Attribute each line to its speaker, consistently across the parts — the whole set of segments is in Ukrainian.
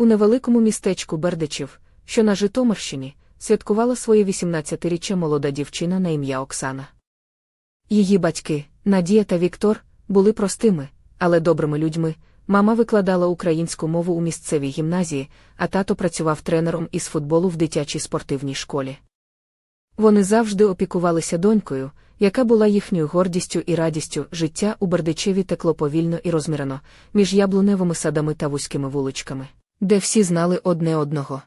Speaker 1: У невеликому містечку Бердичів, що на Житомирщині, святкувала своє 18-річчя молода дівчина на ім'я Оксана. Її батьки, Надія та Віктор, були простими, але добрими людьми. Мама викладала українську мову у місцевій гімназії, а тато працював тренером із футболу в дитячій спортивній школі. Вони завжди опікувалися донькою, яка була їхньою гордістю і радістю життя у Бердичеві текло повільно і розмірено, між яблуневими садами та вузькими вуличками, де всі знали одне одного.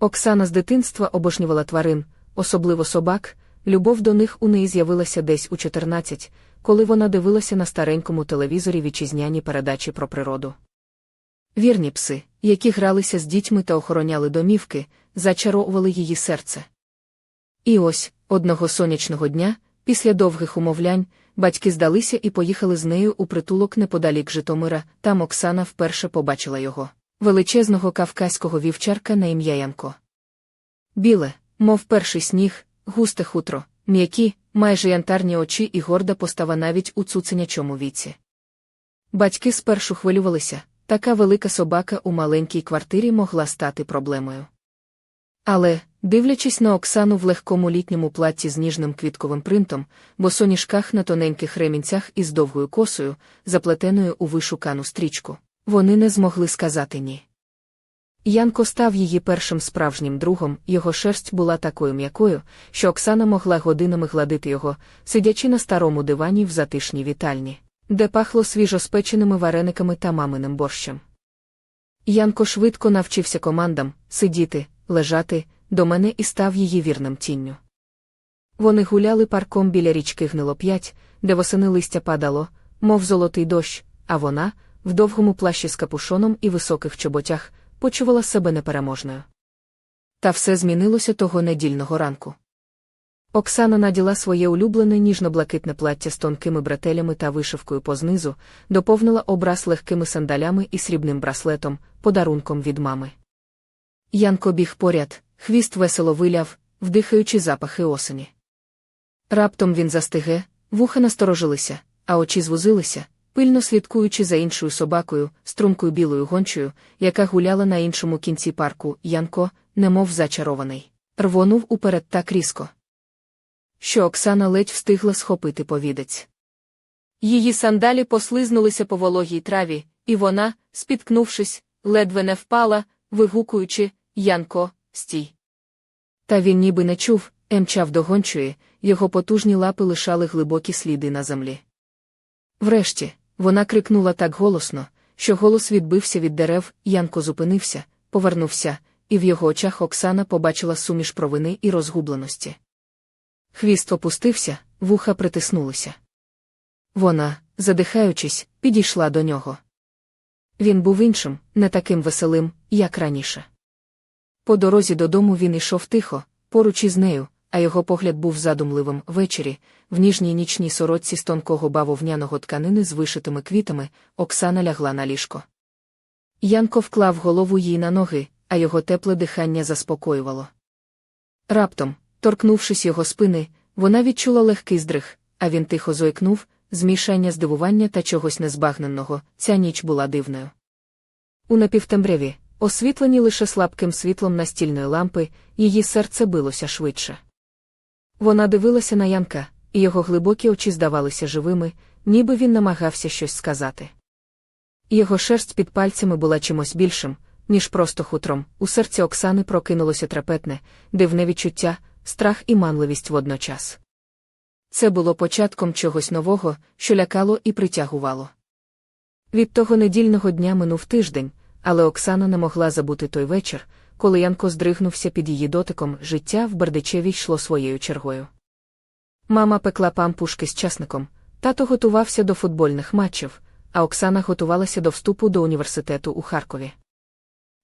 Speaker 1: Оксана з дитинства обожнювала тварин, особливо собак, любов до них у неї з'явилася десь у 14, коли вона дивилася на старенькому телевізорі вітчизняні передачі про природу. Вірні пси, які гралися з дітьми та охороняли домівки, зачаровували її серце. І ось, одного сонячного дня, після довгих умовлянь, батьки здалися і поїхали з нею у притулок неподалік Житомира, там Оксана вперше побачила його, величезного кавказького вівчарка на ім'я Янко. Біле, мов перший сніг, густе хутро, м'які, майже янтарні очі і горда постава навіть у цуценячому віці. Батьки спершу хвилювалися, така велика собака у маленькій квартирі могла стати проблемою. Але, дивлячись на Оксану в легкому літньому платці з ніжним квітковим принтом, босоніжках на тоненьких ремінцях із довгою косою, заплетеною у вишукану стрічку, вони не змогли сказати ні. Янко став її першим справжнім другом, його шерсть була такою м'якою, що Оксана могла годинами гладити його, сидячи на старому дивані в затишній вітальні, де пахло свіжоспеченими варениками та маминим борщем. Янко швидко навчився командам сидіти, лежати, до мене і став її вірним тінню. Вони гуляли парком біля річки Гнилоп'ять, де восени листя падало, мов золотий дощ, а вона, в довгому плащі з капушоном і високих чоботях, почувала себе непереможною. Та все змінилося того недільного ранку. Оксана наділа своє улюблене ніжно-блакитне плаття з тонкими бретелями та вишивкою познизу, доповнила образ легкими сандалями і срібним браслетом, подарунком від мами. Янко біг поряд, хвіст весело виляв, вдихаючи запахи осені. Раптом він застиге, вуха насторожилися, а очі звузилися, пильно слідкуючи за іншою собакою, струмкою білою гончою, яка гуляла на іншому кінці парку, Янко, немов зачарований, рвонув уперед так різко. Що Оксана ледь встигла схопити повідець. Її сандалі послизнулися по вологій траві, і вона, спіткнувшись, ледве не впала, вигукуючи Янко, стій. Та він ніби не чув, емчав до гончої, його потужні лапи лишали глибокі сліди на землі. Врешті, вона крикнула так голосно, що голос відбився від дерев, Янко зупинився, повернувся, і в його очах Оксана побачила суміш провини і розгубленості. Хвіст опустився, вуха притиснулися. Вона, задихаючись, підійшла до нього. Він був іншим, не таким веселим, як раніше. По дорозі додому він ішов тихо, поруч із нею, а його погляд був задумливим ввечері, в ніжній нічній сорочці з тонкого бавовняного тканини з вишитими квітами, Оксана лягла на ліжко. Янко вклав голову їй на ноги, а його тепле дихання заспокоювало. Раптом, торкнувшись його спини, вона відчула легкий здриг, а він тихо зойкнув, змішання здивування та чогось незбагненного, ця ніч була дивною. У напівтембряві, освітлені лише слабким світлом настільної лампи, її серце билося швидше. Вона дивилася на Янка, і його глибокі очі здавалися живими, ніби він намагався щось сказати. Його шерсть під пальцями була чимось більшим, ніж просто хутром. У серці Оксани прокинулося трапетне, дивне відчуття, страх і манливість водночас. Це було початком чогось нового, що лякало і притягувало. Від того недільного дня минув тиждень, але Оксана не могла забути той вечір, коли Янко здригнувся під її дотиком, життя в Бердичеві йшло своєю чергою. Мама пекла пампушки з часником, тато готувався до футбольних матчів, а Оксана готувалася до вступу до університету у Харкові.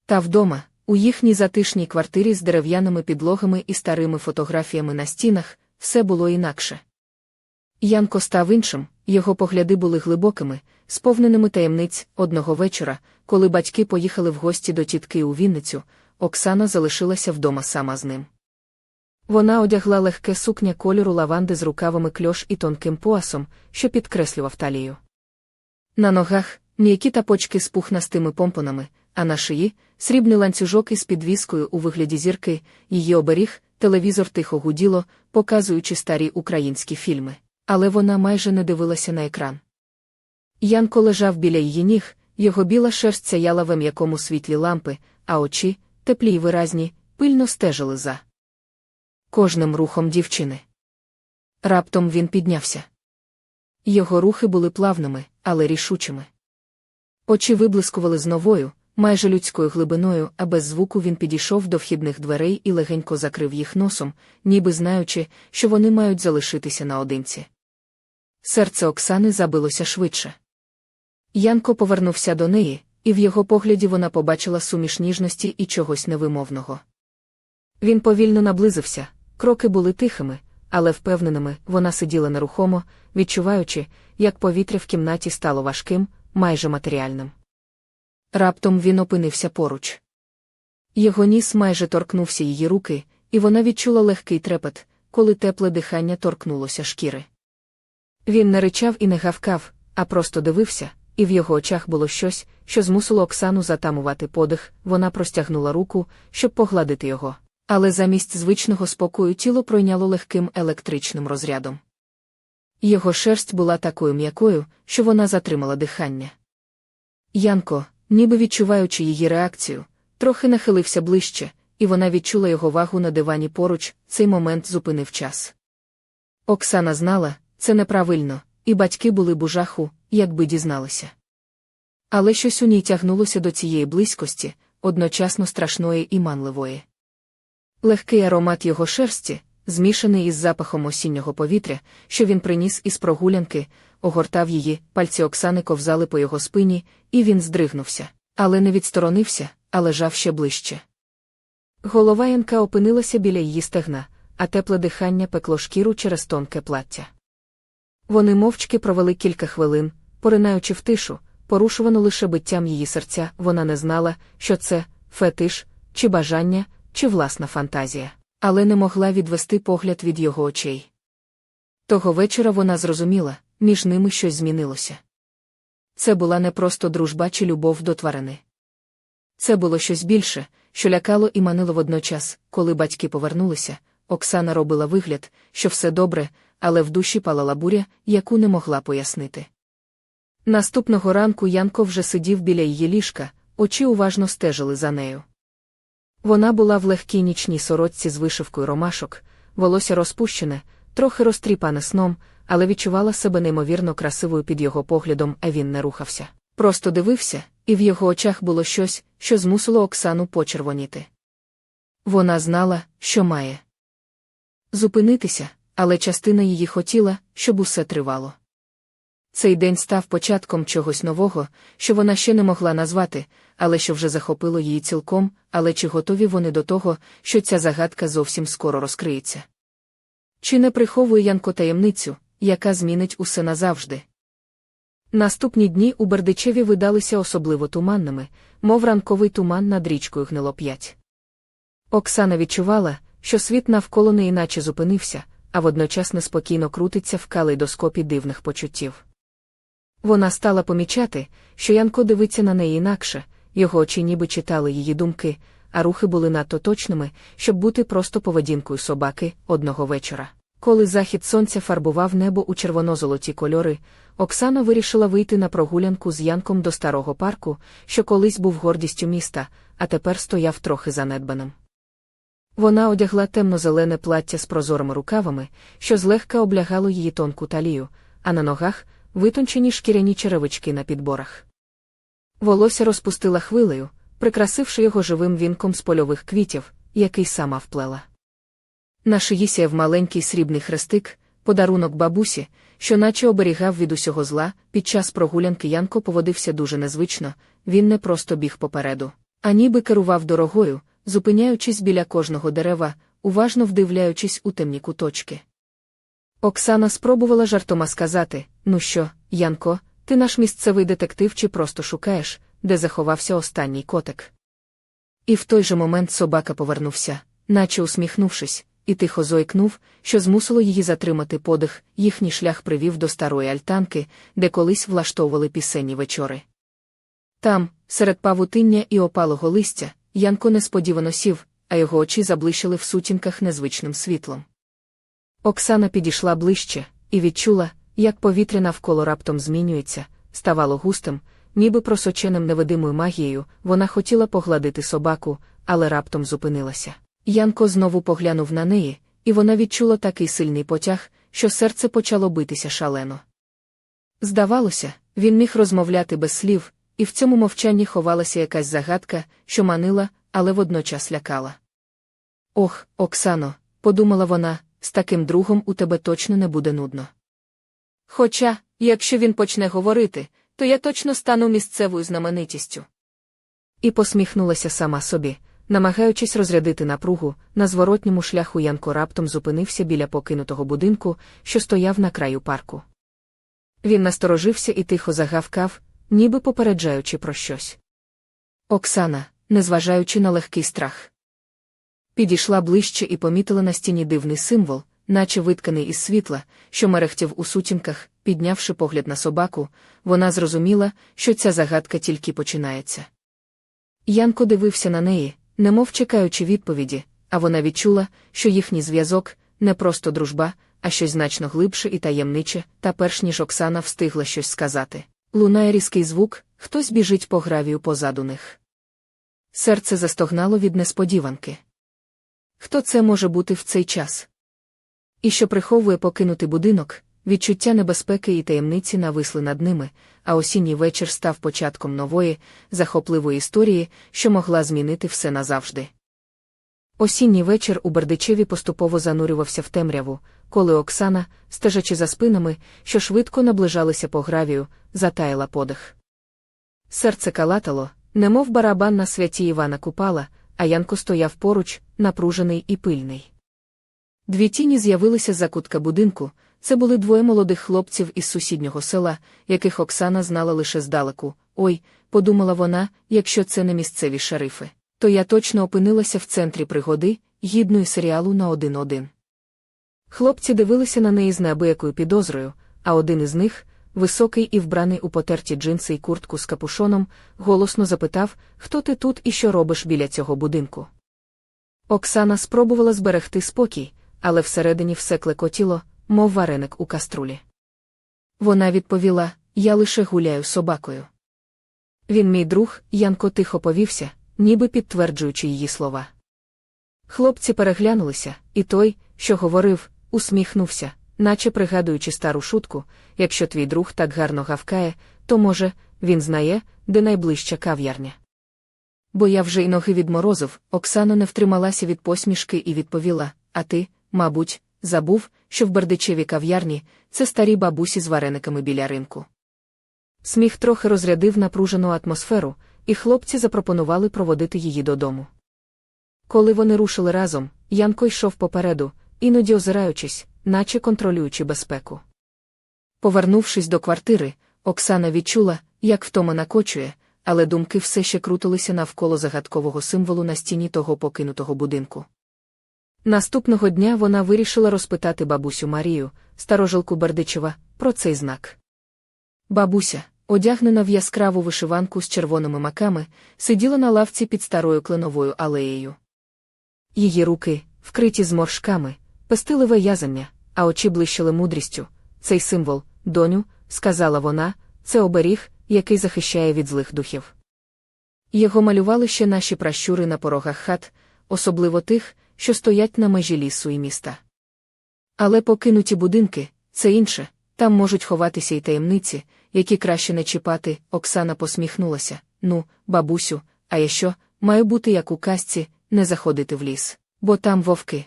Speaker 1: Та вдома, у їхній затишній квартирі з дерев'яними підлогами і старими фотографіями на стінах, все було інакше. Янко став іншим, його погляди були глибокими, сповненими таємниць одного вечора, коли батьки поїхали в гості до тітки у Вінницю, Оксана залишилася вдома сама з ним. Вона одягла легке сукня кольору лаванди з рукавами кльош і тонким поясом, що підкреслював талію. На ногах м'які тапочки з пухнастими помпонами, а на шиї срібний ланцюжок із підвіскою у вигляді зірки, її оберіг, телевізор тихо гуділо, показуючи старі українські фільми. Але вона майже не дивилася на екран. Янко лежав біля її ніг, його біла шерсть сяяла в м'якому світлі лампи, а очі, теплі й виразні, пильно стежили за кожним рухом дівчини. Раптом він піднявся. Його рухи були плавними, але рішучими. Очі виблискували з новою, майже людською глибиною, а без звуку він підійшов до вхідних дверей і легенько закрив їх носом, ніби знаючи, що вони мають залишитися наодинці. Серце Оксани забилося швидше. Янко повернувся до неї, і в його погляді вона побачила суміш ніжності і чогось невимовного. Він повільно наблизився, кроки були тихими, але впевненими вона сиділа нерухомо, відчуваючи, як повітря в кімнаті стало важким, майже матеріальним. Раптом він опинився поруч. Його ніс майже торкнувся її руки, і вона відчула легкий трепет, коли тепле дихання торкнулося шкіри. Він не ричав і не гавкав, а просто дивився, і в його очах було щось, що змусило Оксану затамувати подих, вона простягнула руку, щоб погладити його. Але замість звичного спокою тіло пройняло легким електричним розрядом. Його шерсть була такою м'якою, що вона затримала дихання. Янко, ніби відчуваючи її реакцію, трохи нахилився ближче, і вона відчула його вагу на дивані поруч, цей момент зупинив час. Оксана знала, це неправильно, і батьки були б у жаху, якби дізналися. Але щось у ній тягнулося до цієї близькості, одночасно страшної і манливої. Легкий аромат його шерсті, змішаний із запахом осіннього повітря, що він приніс із прогулянки, огортав її, пальці Оксани ковзали по його спині, і він здригнувся, але не відсторонився, а лежав ще ближче. Голова Янка опинилася біля її стегна, а тепле дихання пекло шкіру через тонке плаття. Вони мовчки провели кілька хвилин, поринаючи в тишу, порушувану лише биттям її серця, вона не знала, що це фетиш, чи бажання, чи власна фантазія, але не могла відвести погляд від його очей. Того вечора вона зрозуміла, між ними щось змінилося. Це була не просто дружба чи любов до тварини. Це було щось більше, що лякало і манило водночас, коли батьки повернулися. Оксана робила вигляд, що все добре, але в душі палала буря, яку не могла пояснити. Наступного ранку Янко вже сидів біля її ліжка, очі уважно стежили за нею. Вона була в легкій нічній сорочці з вишивкою ромашок, волосся розпущене, трохи розтріпане сном, але відчувала себе неймовірно красивою під його поглядом, а він не рухався. Просто дивився, і в його очах було щось, що змусило Оксану почервоніти. Вона знала, що має зупинитися, але частина її хотіла, щоб усе тривало. Цей день став початком чогось нового, що вона ще не могла назвати, але що вже захопило її цілком, але чи готові вони до того, що ця загадка зовсім скоро розкриється? Чи не приховує Янко таємницю, яка змінить усе назавжди? Наступні дні у Бердичеві видалися особливо туманними, мов ранковий туман над річкою Гнилоп'ять. Оксана відчувала, що світ навколо неї наче зупинився, а водночас неспокійно крутиться в калейдоскопі дивних почуттів. Вона стала помічати, що Янко дивиться на неї інакше, його очі ніби читали її думки, а рухи були надто точними, щоб бути просто поведінкою собаки одного вечора. Коли захід сонця фарбував небо у червоно-золоті кольори, Оксана вирішила вийти на прогулянку з Янком до старого парку, що колись був гордістю міста, а тепер стояв трохи занедбаним. Вона одягла темно-зелене плаття з прозорими рукавами, що злегка облягало її тонку талію, а на ногах витончені шкіряні черевички на підборах. Волосся розпустила хвилею, прикрасивши його живим вінком з польових квітів, який сама вплела. На шиї сяв маленький срібний хрестик, подарунок бабусі, що наче оберігав від усього зла, під час прогулянки Янко поводився дуже незвично, він не просто біг попереду, а ніби керував дорогою, зупиняючись біля кожного дерева, уважно вдивляючись у темні куточки. Оксана спробувала жартома сказати: Ну що, Янко, ти наш місцевий детектив чи просто шукаєш, де заховався останній котик. І в той же момент собака повернувся, наче усміхнувшись, і тихо зойкнув, що змусило її затримати подих, їхній шлях привів до старої альтанки, де колись влаштовували пісенні вечори. Там, серед павутиння і опалого листя, Янко несподівано сів, а його очі заблищили в сутінках незвичним світлом. Оксана підійшла ближче і відчула, як повітря навколо раптом змінюється, ставало густим, ніби просоченим невидимою магією, вона хотіла погладити собаку, але раптом зупинилася. Янко знову поглянув на неї, і вона відчула такий сильний потяг, що серце почало битися шалено. Здавалося, він міг розмовляти без слів, і в цьому мовчанні ховалася якась загадка, що манила, але водночас лякала. Ох, Оксано, подумала вона, з таким другом у тебе точно не буде нудно. Хоча, якщо він почне говорити, то я точно стану місцевою знаменитістю. І посміхнулася сама собі, намагаючись розрядити напругу, на зворотньому шляху Янко раптом зупинився біля покинутого будинку, що стояв на краю парку. Він насторожився і тихо загавкав, ніби попереджаючи про щось. Оксана, незважаючи на легкий страх, підійшла ближче і помітила на стіні дивний символ, наче витканий із світла, що мерехтів у сутінках, піднявши погляд на собаку, вона зрозуміла, що ця загадка тільки починається. Янко дивився на неї, немов чекаючи відповіді, а вона відчула, що їхній зв'язок не просто дружба, а щось значно глибше і таємниче, та перш ніж Оксана встигла щось сказати. Лунає різкий звук, хтось біжить по гравію позаду них. Серце застогнало від несподіванки. Хто це може бути в цей час? І що приховує покинути будинок, відчуття небезпеки і таємниці нависли над ними, а осінній вечір став початком нової, захопливої історії, що могла змінити все назавжди. Осінній вечір у Бердичеві поступово занурювався в темряву, коли Оксана, стежачи за спинами, що швидко наближалися по гравію, затаїла подих. Серце калатало, немов барабан на святі Івана Купала, а Янко стояв поруч, напружений і пильний. Дві тіні з'явилися за кутка будинку. Це були двоє молодих хлопців із сусіднього села, яких Оксана знала лише здалеку. Ой, подумала вона, якщо це не місцеві шерифи, то я точно опинилася в центрі пригоди, гідної серіалу на один-один. Хлопці дивилися на неї з неабиякою підозрою, а один із них, високий і вбраний у потерті джинси й куртку з капушоном, голосно запитав, хто ти тут і що робиш біля цього будинку. Оксана спробувала зберегти спокій, але всередині все клекотіло, мов вареник у каструлі. Вона відповіла: Я лише гуляю собакою. Він, мій друг, Янко тихо повівся, ніби підтверджуючи її слова. Хлопці переглянулися, і той, що говорив, усміхнувся, наче пригадуючи стару шутку якщо твій друг так гарно гавкає, то, може, він знає, де найближча кав'ярня. Бо я вже й ноги відморозив, Оксана не втрималася від посмішки і відповіла: А ти, мабуть, забув, що в Бердичеві кав'ярні це старі бабусі з варениками біля ринку. Сміх трохи розрядив напружену атмосферу, і хлопці запропонували проводити її додому. Коли вони рушили разом, Янко йшов попереду, іноді озираючись, наче контролюючи безпеку. Повернувшись до квартири, Оксана відчула, як втома накочує, але думки все ще крутилися навколо загадкового символу на стіні того покинутого будинку. Наступного дня вона вирішила розпитати бабусю Марію, старожилку Бердичева, про цей знак. Бабуся, одягнена в яскраву вишиванку з червоними маками, сиділа на лавці під старою кленовою алеєю. Її руки, вкриті зморшками, пестили виязання, а очі блищили мудрістю. Цей символ, доню, сказала вона, це оберіг, який захищає від злих духів. Його малювали ще наші пращури на порогах хат, особливо тих, що стоять на межі лісу і міста. Але покинуті будинки це інше, там можуть ховатися й таємниці, які краще не чіпати. Оксана посміхнулася. Ну, бабусю, а я що, маю бути як у казці, не заходити в ліс, бо там вовки.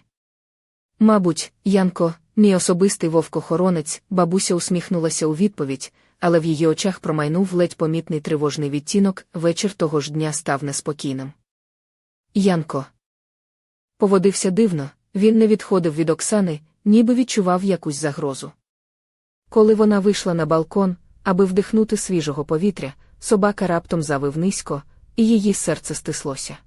Speaker 1: Мабуть, Янко, мій особистий вовкохоронець, бабуся усміхнулася у відповідь, але в її очах промайнув ледь помітний тривожний відтінок, вечір того ж дня став неспокійним. Янко. Поводився дивно, він не відходив від Оксани, ніби відчував якусь загрозу. Коли вона вийшла на балкон, аби вдихнути свіжого повітря, собака раптом завив низько, і її серце стислося.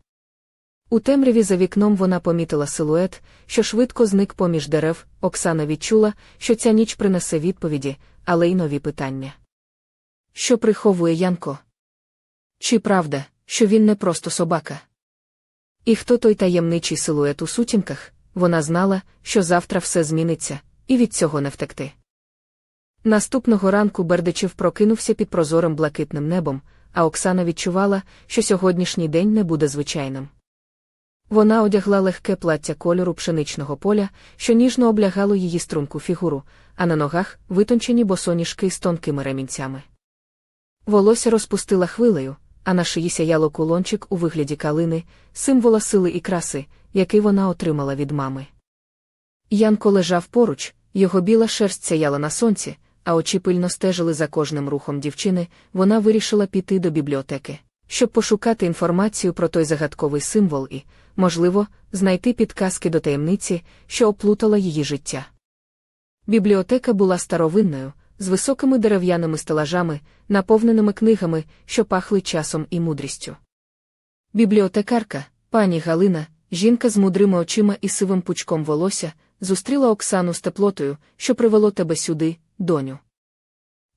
Speaker 1: У темряві за вікном вона помітила силует, що швидко зник поміж дерев. Оксана відчула, що ця ніч принесе відповіді, але й нові питання. Що приховує Янко? Чи правда, що він не просто собака? І хто той таємничий силует у сутінках, вона знала, що завтра все зміниться, і від цього не втекти. Наступного ранку Бердичев прокинувся під прозорим блакитним небом, а Оксана відчувала, що сьогоднішній день не буде звичайним. Вона одягла легке плаття кольору пшеничного поля, що ніжно облягало її струнку фігуру, а на ногах витончені босоніжки з тонкими ремінцями. Волосся розпустила хвилею, а на шиї сяяло кулончик у вигляді калини, символа сили і краси, який вона отримала від мами. Янко лежав поруч, його біла шерсть сяяла на сонці, а очі пильно стежили за кожним рухом дівчини, вона вирішила піти до бібліотеки, щоб пошукати інформацію про той загадковий символ і, можливо, знайти підказки до таємниці, що оплутала її життя. Бібліотека була старовинною, з високими дерев'яними стелажами, наповненими книгами, що пахли часом і мудрістю. Бібліотекарка, пані Галина, жінка з мудрими очима і сивим пучком волосся, зустріла Оксану з теплотою, що привело тебе сюди, доню.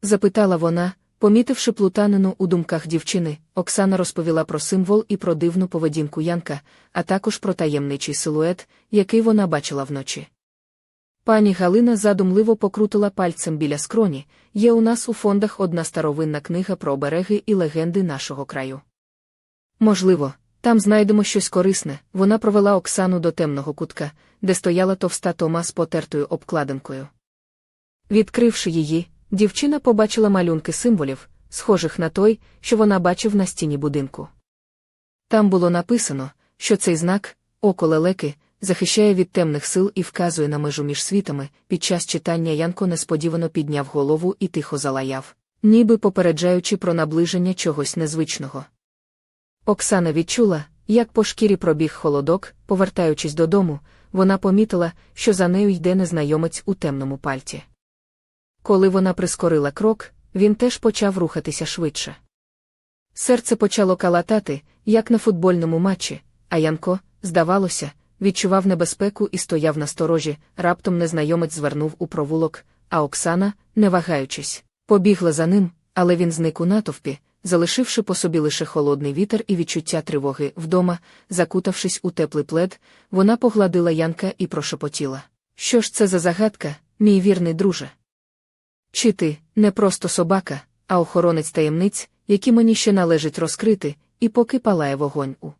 Speaker 1: Запитала вона, помітивши плутанину у думках дівчини, Оксана розповіла про символ і про дивну поведінку Янка, а також про таємничий силует, який вона бачила вночі. Пані Галина задумливо покрутила пальцем біля скроні. Є у нас у фондах одна старовинна книга про обереги і легенди нашого краю. Можливо, там знайдемо щось корисне. Вона провела Оксану до темного кутка, де стояла товста тома з потертою обкладинкою. Відкривши її, дівчина побачила малюнки символів, схожих на той, що вона бачив на стіні будинку. Там було написано, що цей знак, око лелеки, захищає від темних сил і вказує на межу між світами. Під час читання Янко несподівано підняв голову і тихо залаяв, ніби попереджаючи про наближення чогось незвичного. Оксана відчула, як по шкірі пробіг холодок, повертаючись додому, вона помітила, що за нею йде незнайомець у темному пальті. Коли вона прискорила крок, він теж почав рухатися швидше. Серце почало калатати, як на футбольному матчі, а Янко, здавалося, відчував небезпеку і стояв на сторожі, раптом незнайомець звернув у провулок, а Оксана, не вагаючись, побігла за ним, але він зник у натовпі, залишивши по собі лише холодний вітер і відчуття тривоги вдома, закутавшись у теплий плед, вона погладила Янка і прошепотіла. Що ж це за загадка, мій вірний друже? Чи ти не просто собака, а охоронець таємниць, які мені ще належить розкрити, і поки палає вогонь у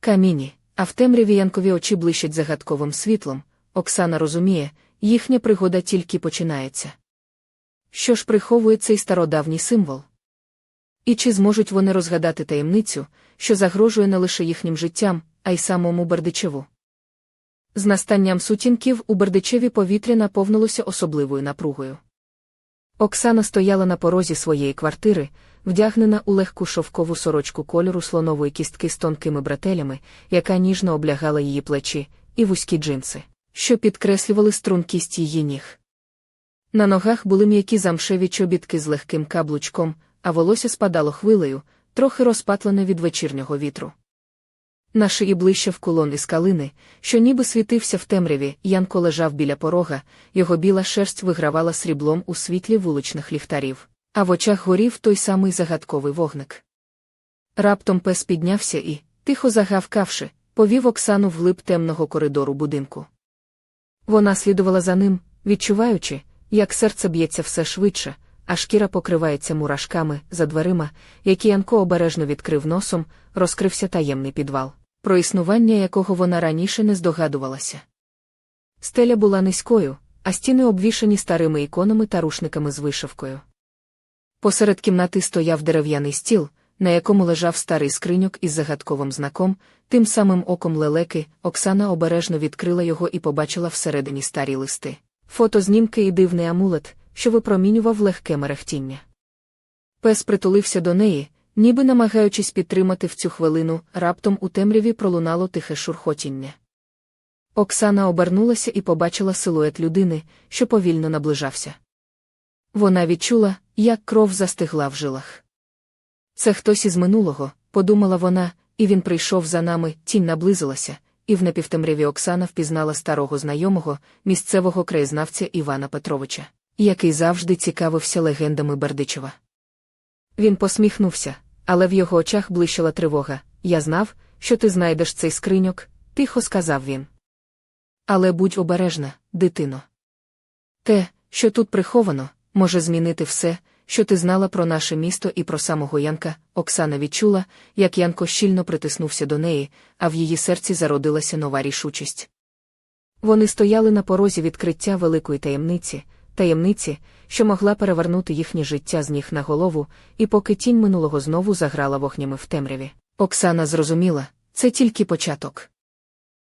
Speaker 1: каміні, а в темряві Янкові очі блищать загадковим світлом, Оксана розуміє, їхня пригода тільки починається. Що ж приховує цей стародавній символ? І чи зможуть вони розгадати таємницю, що загрожує не лише їхнім життям, а й самому Бердичеву? З настанням сутінків у Бердичеві повітря наповнилося особливою напругою. Оксана стояла на порозі своєї квартири, вдягнена у легку шовкову сорочку кольору слонової кістки з тонкими бретелями, яка ніжно облягала її плечі, і вузькі джинси, що підкреслювали стрункість її ніг. На ногах були м'які замшеві чобітки з легким каблучком, а волосся спадало хвилею, трохи розпатлене від вечірнього вітру. На шиї ближче в кулон із калини, що ніби світився в темряві, Янко лежав біля порога, його біла шерсть вигравала сріблом у світлі вуличних ліхтарів, а в очах горів той самий загадковий вогник. Раптом пес піднявся і, тихо загавкавши, повів Оксану вглиб темного коридору будинку. Вона слідувала за ним, відчуваючи, як серце б'ється все швидше, а шкіра покривається мурашками за дверима, які Янко обережно відкрив носом, розкрився таємний підвал про існування якого вона раніше не здогадувалася. Стеля була низькою, а стіни обвішані старими іконами та рушниками з вишивкою. Посеред кімнати стояв дерев'яний стіл, на якому лежав старий скриньок із загадковим знаком, тим самим оком лелеки, Оксана обережно відкрила його і побачила всередині старі листи. Фотознімки і дивний амулет, що випромінював легке мерехтіння. Пес притулився до неї, Ніби намагаючись підтримати в цю хвилину, раптом у темряві пролунало тихе шурхотіння. Оксана обернулася і побачила силует людини, що повільно наближався. Вона відчула, як кров застигла в жилах. Це хтось із минулого, подумала вона, і він прийшов за нами, тінь наблизилася, і в напівтемряві Оксана впізнала старого знайомого, місцевого краєзнавця Івана Петровича, який завжди цікавився легендами Бердичева. Він посміхнувся, але в його очах блищала тривога. Я знав, що ти знайдеш цей скриньок, тихо сказав він. Але будь обережна, дитино. Те, що тут приховано, може змінити все, що ти знала про наше місто і про самого Янка. Оксана відчула, як Янко щільно притиснувся до неї, а в її серці зародилася нова рішучість. Вони стояли на порозі відкриття великої таємниці, таємниці, що могла перевернути їхнє життя з ніг на голову, і поки тінь минулого знову заграла вогнями в темряві. Оксана зрозуміла, це тільки початок.